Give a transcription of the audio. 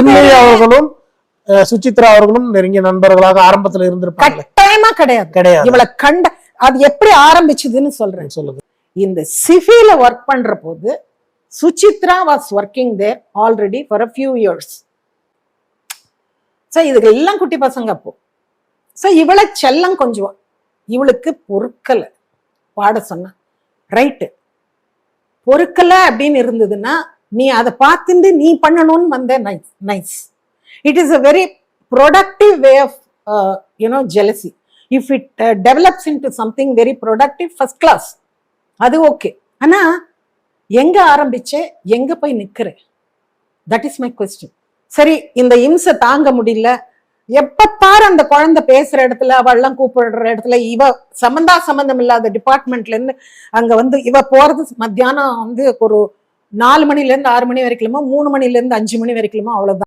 சின்மயி அவர்களும் சுசித்ரா அவர்களும் நெருங்கிய நண்பர்களாக ஆரம்பத்துல இருந்திருப்பாங்க. கட்டாயமா கிடையாது. கிடையாது. இவளை கண்ட அது எப்படி ஆரம்பிச்சதுன்னு சொல்றேன். சொல்லுங்க. இந்த சிஃபில ஒர்க் பண்ற போது Suchitra was working there already for a few years so இதுக்கு எல்லாம் குட்டி பசங்க அப்போ. ஸோ இவளை செல்லம் கொஞ்சம் இவளுக்கு பொறுக்கலை. பாட சொன்னா. ரைட்டு பொறுக்கலை அப்படின்னு இருந்ததுன்னா நீ அதை பார்த்துட்டு நீ பண்ணணும்னு வந்த nice nice it is a very productive way of you know jealousy if it develops into something very productive first class அது ஓகே ஆனால் எங்கே ஆரம்பிச்சே எங்கே போய் நிற்கிறேன் தட் இஸ் மை கொஸ்டின் சரி இந்த இம்சை தாங்க முடியல. எப்ப பாரு அந்த குழந்தை பேசுற இடத்துல அவள்லாம் கூப்பிடுற இடத்துல இவ சம்பந்தா சம்மந்தம் இல்லாத டிபார்ட்மெண்ட்ல இருந்து அங்க வந்து இவ போறது மத்தியானம் வந்து ஒரு நாலு மணில இருந்து ஆறு மணி வரைக்குமோ மூணு மணில இருந்து அஞ்சு மணி வரைக்குமோ அவ்வளவுதான்.